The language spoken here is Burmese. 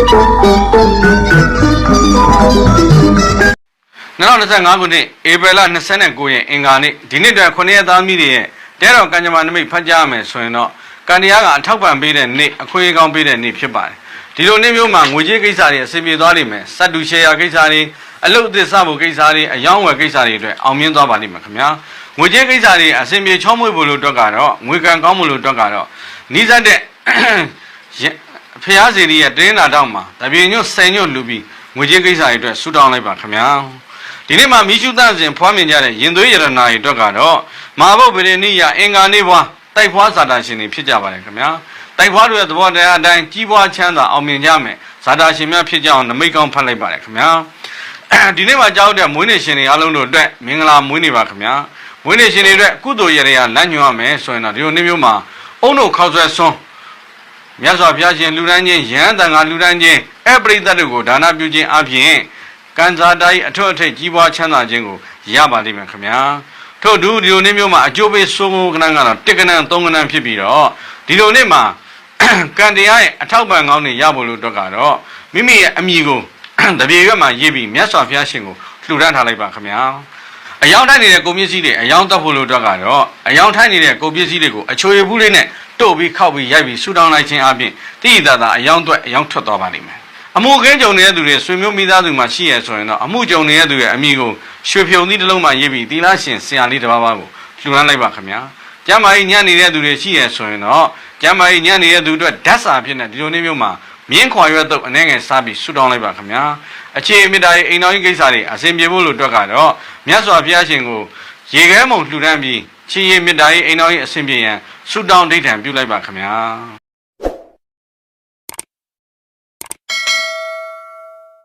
2025ခုနှစ်ဧပြီလ29ရက်အင်္ဂါနေ့ဒီနေ့အတွက်9ရက်သားမိတွေရဲ့တဲတော်ကံကြမ္မာနမိတ်ဖတ်ကြားရမယ်ဆိုရင်တော့ကံတရားကအထောက်ပံ့ပေးတဲ့နေ့အခွင့်အရေးကောင်းပေးတဲ့နေ့ဖြစ်ပါတယ်ဒီလိုနေ့မျိုးမှာငွေကြေးကိစ္စတွေအဆင်ပြေသွားလိမ့်မယ်စက်တူရှယ်ယာကိစ္စတွေအလုပ်အသစ်စဖို့ကိစ္စတွေအယောင်းဝယ်ကိစ္စတွေအတွက်အောင်မြင်သွားပါလိမ့်မယ်ခင်ဗျာငွေကြေးကိစ္စတွေအဆင်ပြေချောမွေ့ဖို့လို့အတွက်ကတော့ငွေကံကောင်းဖို့လို့အတွက်ကတော့နီးစပ်တဲ့ ဖျားစီရီရဲ့တင်းနာတောက်မှာတပြေညွတ်ဆယ်ညွတ်လူပြီးငွေကြေးကိစ္စတွေအတွက်ဆူတောင်းလိုက်ပါခင်ဗျာဒီနေ့မှာမိရှုသန့်စဉ်ဖွားမြင်ကြတဲ့ရင်သွေးရတနာတွေအတွက်ကတော့မဟာဘုတ်ဗေဒနိယအင်္ဂါနေ့ဘွားတိုက်ဖွားဇာတာရှင်တွေဖြစ်ကြပါတယ်ခင်ဗျာတိုက်ဖွားတွေရဲ့သဘောတရားအတိုင်းကြီးပွားချမ်းသာအောင်မြင်ကြမယ်ဇာတာရှင်များဖြစ်ကြအောင်နမိတ်ကောင်းဖတ်လိုက်ပါတယ်ခင်ဗျာဒီနေ့မှာကြောက်တဲ့မွေးနေ့ရှင်တွေအားလုံးတို့အတွက်မင်္ဂလာမွေးနေ့ပါခင်ဗျာမွေးနေ့ရှင်တွေအတွက်ကုသိုလ်ရရလမ်းညွှန်ရမယ်ဆိုရင်တော့ဒီလိုနေ့မျိုးမှာအုံတို့ခောက်ဆွဲဆွန်း မြတ်စွာဘုရားရှင်လူဒန်းချင်းယဟန်တန်ကလူဒန်းချင်းအပရိသတ်တို့ကိုဒါနပြုခြင်းအပြင်ကံစားတိုင်းအထွတ်အထိပ်ကြီးပွားချမ်းသာခြင်းကိုရပါလိမ့်မယ်ခင်ဗျာထို့သူဒီလိုနေ့မျိုးမှာအကျိုးပေးစိုးမိုးကနန်းကတော့တစ်ကနန်းသုံးကနန်းဖြစ်ပြီးတော့ဒီလိုနေ့မှာကံတရားရဲ့အထောက်ပံ့ကောင်းတွေရဖို့လို့အတွက်ကတော့မိမိရဲ့အမိကိုတပြေရွက်မှာရေးပြီးမြတ်စွာဘုရားရှင်ကိုလှူဒန်းထားလိုက်ပါခင်ဗျာအယောင်ထိုက်နေတဲ့ကုန်ပစ္စည်းတွေအယောင်တက်ဖို့လို့အတွက်ကတော့အယောင်ထိုက်နေတဲ့ကုန်ပစ္စည်းတွေကိုအချိုရဘူးလေးနဲ့ တို့ပြီးခောက်ပြီးရိုက်ပြီးဆူတောင်းလိုက်ခြင်းအပြင်တိတိတသာအယောင်တွက်အယောင်ထွက်သွားပါလိမ့်မယ်အမှုကင်းကြုံနေတဲ့သူတွေဆွေမျိုးမိသားစုမှာရှိရဆိုရင်တော့အမှုကြုံနေတဲ့သူရဲ့အမိကိုရွှေဖြုံသီးတစ်လုံးမှရေးပြီးသီလရှင်ဆရာလေးတစ်ပါးပါးကိုလှူဒန်းလိုက်ပါခင်ဗျာကျမ်းမာရေးညံ့နေတဲ့သူတွေရှိရဆိုရင်တော့ကျမ်းမာရေးညံ့နေတဲ့သူအတွက်ဓာတ်စာဖြစ်နေဒီလိုနေ့မျိုးမှာမြင်းခွာရွက်တော့အနေငယ်စားပြီးဆူတောင်းလိုက်ပါခင်ဗျာအခြေအမြစ်တာရေးအိမ်တော်ကြီးကိစ္စတွေအစဉ်ပြေဖို့လို့အတွက်ကတော့မြတ်စွာဘုရားရှင်ကိုရေခဲမုံလှူဒန်းပြီး ချီရည်မြစ်တာရေးအိမ်တော်ကြီးအစဉ်ပြေရန်ဆူတောင်းဒိဋ္ဌံပြုလိုက်ပါခင်ဗျာ